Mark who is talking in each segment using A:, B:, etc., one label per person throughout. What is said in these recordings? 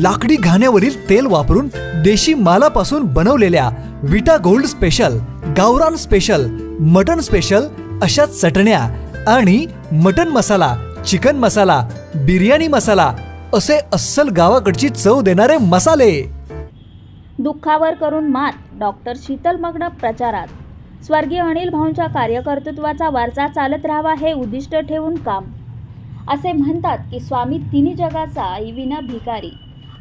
A: लाकडी घाण्यावरील तेल वापरून देशी मालापासून बनवलेल्या विटा गोल्ड स्पेशल गावरान स्पेशल मटन स्पेशल अशा चटण्या आणि मटन मसाला चिकन मसाला बिर्याणी मसाला असे अस्सल गावाकडची चव देणारे मसाले.
B: दुःखावर करून मात डॉक्टर शीतल मग्न प्रचारात. स्वर्गीय अनिल भाऊंच्या कार्यकर्तृत्वाचा वारसा चालत राहावा हे उद्दिष्ट ठेवून काम. असे म्हणतात की स्वामी तिन्ही जगाचा आईविना भिकारी.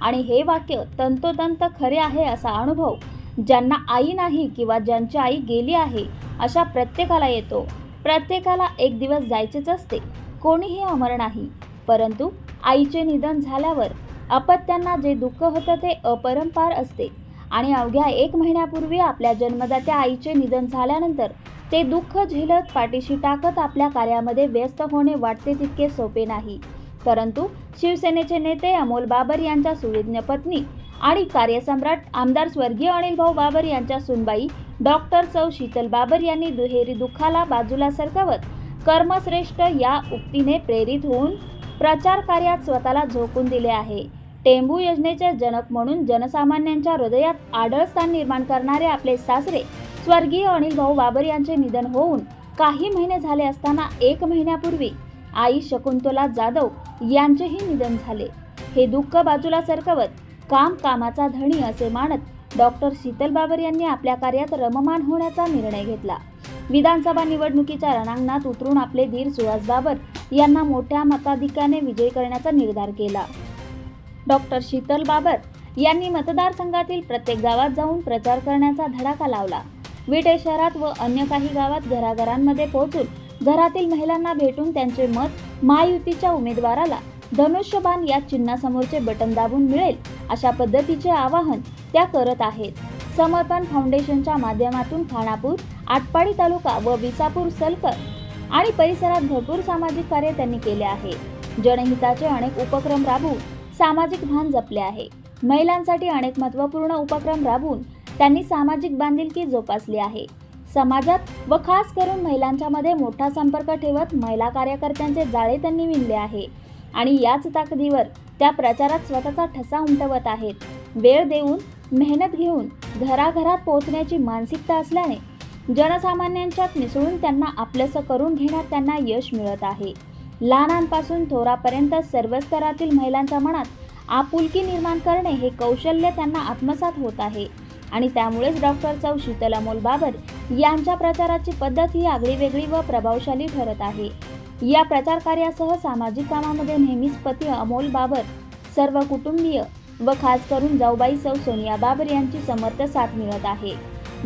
B: आणि हे वाक्य तंतोतंत खरे आहे असा अनुभव ज्यांना आई नाही किंवा ज्यांची आई गेली आहे अशा प्रत्येकाला येतो. प्रत्येकाला एक दिवस जायचेच असते. कोणीही अमर नाही. परंतु आईचे निधन झाल्यावर अपत्यांना जे दुःख होतं ते अपरंपार असते. आणि अवघ्या एक महिन्यापूर्वी आपल्या जन्मदात्या आईचे निधन झाल्यानंतर ते दुःख झेलत पाठीशी टाकत आपल्या कार्यामध्ये व्यस्त होणे वाटते तितके सोपे नाही. परंतु शिवसेनेचे नेते अमोल बाबर यांच्या सुविज्ञ पत्नी आणि कार्यसम्राट आमदार स्वर्गीय अनिल भाऊ बाबर यांच्या सुनबाई डॉक्टर सौ शीतल बाबर यांनी दुहेरी दुःखाला बाजूला सरकवत कर्मश्रेष्ठ या उक्तीने प्रेरित होऊन प्रचार कार्यात स्वतःला झोकून दिले आहे. टेंबू योजनेचे जनक म्हणून जनसामान्यांच्या हृदयात आढळ स्थान निर्माण करणारे आपले सासरे स्वर्गीय अनिल भाऊ बाबर यांचे निधन होऊन काही महिने झाले असताना एक महिन्यापूर्वी आई शकुंतला जाधव यांचेही निधन झाले. हे दुःख बाजूला सरकवत काम कामाचा धणी असे मानत डॉक्टर शीतल बाबर यांनी आपल्या कार्यात रममान होण्याचा निर्णय घेतला. विधानसभा निवडणुकीच्या रणांगणात उतरून आपले धीर सुहास बाबर यांना मोठ्या मताधिक्याने विजयी करण्याचा निर्धार केला. डॉक्टर शीतल बाबर यांनी मतदारसंघातील प्रत्येक गावात जाऊन प्रचार करण्याचा धडाका लावला. विटे शहरात व अन्य काही गावात घराघरांमध्ये पोहोचून घरातील महिलांना भेटून त्यांचे मत महायुतीच्या उमेदवाराला धनुष्यबाण या चिन्हासमोरचे बटन दाबून मिळेल अशा पद्धतीचे आवाहन त्या करत आहेत. समर्पण फाउंडेशनच्या माध्यमातून खानापूर आटपाडी तालुका व विसापूर सलकर आणि परिसरात भरपूर सामाजिक कार्य त्यांनी केले आहे. जनहिताचे अनेक उपक्रम राबवून सामाजिक भान जपले आहे. महिलांसाठी अनेक महत्त्वपूर्ण उपक्रम राबवून त्यांनी सामाजिक बांधिलकी जोपासली आहे. समाजात व खास करून महिलांच्या मध्ये मोठा संपर्क ठेवत महिला कार्यकर्त्यांचे जाळे त्यांनी विणले आहे. आणि याच ताकदीवर त्या प्रचारात स्वतःचा ठसा उमटवत आहेत. वेळ देऊन मेहनत घेऊन घराघरात पोहोचण्याची मानसिकता असल्याने जनसामान्यांच्यात मिसळून त्यांना आपलंसं करून घेण्यात त्यांना यश मिळत आहे. लहानांपासून थोरापर्यंत सर्व स्तरातील महिलांच्या मनात आपुलकी निर्माण करणे हे कौशल्य त्यांना आत्मसात होत आहे. आणि त्यामुळेच डॉक्टर चौ शीतल अमोल बाबर यांच्या प्रचाराची पद्धत ही आगळी वेगळी व प्रभावशाली ठरत आहे. या प्रचार कार्यासह सामाजिक कामामध्ये नेहमीच पती अमोल बाबर सर्व कुटुंबीय व खास करून जाऊबाई सौ सोनिया बाबर यांची समर्थ साथ मिळत आहे.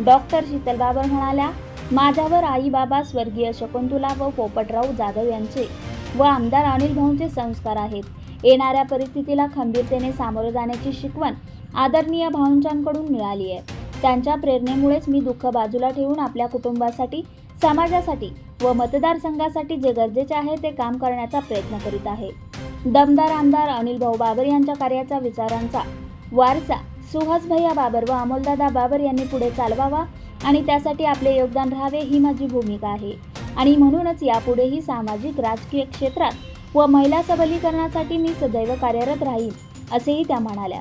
B: डॉक्टर शीतल बाबर म्हणाल्या माझ्यावर आई बाबा स्वर्गीय शकुंतुला व पोपटराव जाधव यांचे व आमदार अनिल भाऊंचे संस्कार आहेत. येणाऱ्या परिस्थितीला खंबीरतेने सामोरे जाण्याची शिकवण आदरणीय भाऊंच्याकडून मिळाली आहे. त्यांच्या प्रेरणेमुळेच मी दुःख बाजूला ठेवून आपल्या कुटुंबासाठी समाजासाठी व मतदारसंघासाठी जे गरजेचे आहे ते काम करण्याचा प्रयत्न करीत आहे. दमदार आमदार अनिल भाऊ बाबर यांच्या कार्याचा विचारांचा वारसा सुहास भैया बाबर व अमोलदादा बाबर यांनी पुढे चालवावा आणि त्यासाठी आपले योगदान राहावे ही माझी भूमिका आहे. आणि म्हणूनच यापुढेही सामाजिक राजकीय क्षेत्रात व महिला सबलीकरणासाठी मी सदैव कार्यरत राहीन असेही त्या म्हणाल्या.